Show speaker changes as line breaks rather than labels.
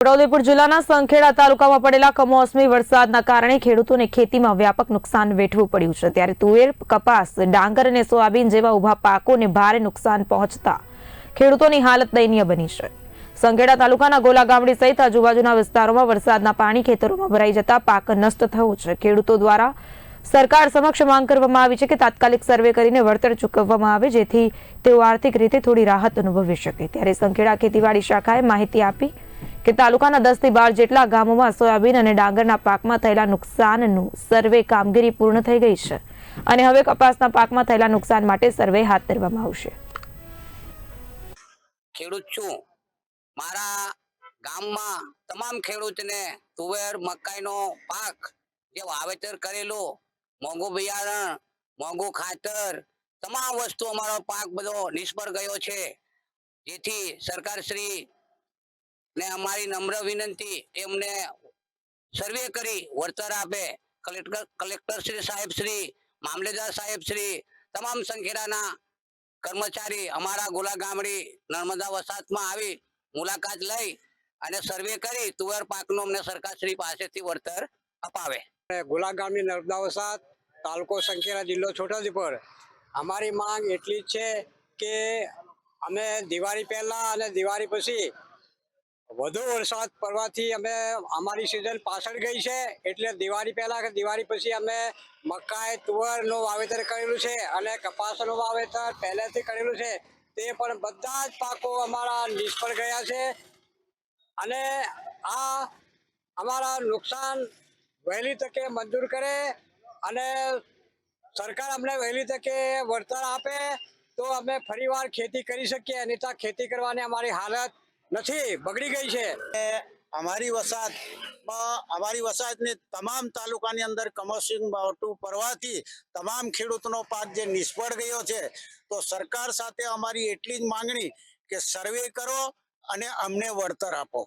છોટાઉદેપુર જિલ્લાના સંખેડા તાલુકામાં પડેલા કમોસમી વરસાદના કારણે ખેડૂતોને ખેતીમાં વ્યાપક નુકસાન વેઠવું પડ્યું છે. ત્યારે તુવેર, કપાસ, ડાંગર અને સોયાબીન જેવા ઊભા પાકોને ભારે નુકસાન પહોંચતા ખેડૂતોની હાલત દયનીય બની છે. સંખેડા તાલુકાના ગોલા ગામડી સહિત આજુબાજુના વિસ્તારોમાં વરસાદના પાણી ખેતરોમાં ભરાઈ જતા પાક નષ્ટ થયો છે. ખેડૂતો દ્વારા સરકાર સમક્ષ માંગ કરવામાં આવી છે કે તાત્કાલિક સર્વે કરીને વળતર ચૂકવવામાં આવે, જેથી તેઓ આર્થિક રીતે થોડી રાહત અનુભવી શકે. ત્યારે સંખેડા ખેતીવાડી શાખાએ માહિતી આપી કે તાલુકાના દસથી બાર જેટલા ગામોમાં સોયાબીન અને ડાંગરના પાકમાં થયેલા નુકસાનનું સર્વે કામગીરી પૂર્ણ થઈ ગઈ છે. અને હવે કપાસના પાકમાં થયેલા નુકસાન માટે સર્વે હાથ ધરવામાં આવશે.
ખેડૂત છું. મારા ગામમાં તમામ ખેડૂતને તુવેર, મકાઈનો પાક જે વાવેતર કરેલો, મોંઘું બિયારણ, મોંઘું ખાતર, તમામ વસ્તુ અમારો પાક બધો નિષ્ફળ ગયો છે. જેથી સરકારશ્રી ને અમારી નમ્ર વિનંતી એમને સર્વે કરી વળતર આપે. કલેક્ટર કલેક્ટર શ્રી સાહેબ શ્રી, મામલેદાર સાહેબ શ્રી, તમામ સંખેડાના કર્મચારી અમારા ગોલા ગામડી નર્મદા વસાતમાં આવી મુલાકાત લઈ અને સર્વે કરી તુવેર પાકનું અમને સરકારશ્રી પાસેથી વળતર અપાવે.
ગોલા ગામની નર્મદા વસાત તાલુકો સંખેડા જિલ્લો છોટાઉદેપુર. અમારી માંગ એટલી જ છે કે અમે દિવાળી પહેલા અને દિવાળી પછી વધુ વરસાદ પડવાથી અમે અમારી સિઝન પાછળ ગઈ છે. એટલે દિવાળી પહેલાં કે દિવાળી પછી અમે મકાઈ, તુવરનું વાવેતર કરેલું છે અને કપાસનું વાવેતર પહેલેથી કરેલું છે. તે પણ બધા જ પાકો અમારા નિષ્ફળ ગયા છે. અને આ અમારા નુકસાન વહેલી તકે મંજૂર કરે અને સરકાર અમને વહેલી તકે વળતર આપે તો અમે ફરીવાર ખેતી કરી શકીએ. અન્યથા ખેતી કરવાની અમારી હાલત નથી, બગડી ગઈ છે.
અમારી વસાહતમાં અમારી વસાહતની તમામ તાલુકાની અંદર કમોસમી માવઠું પડવાથી તમામ ખેડૂતનો પાક જે નિષ્ફળ ગયો છે, તો સરકાર સાથે અમારી એટલી જ માંગણી કે સર્વે કરો અને અમને વળતર આપો.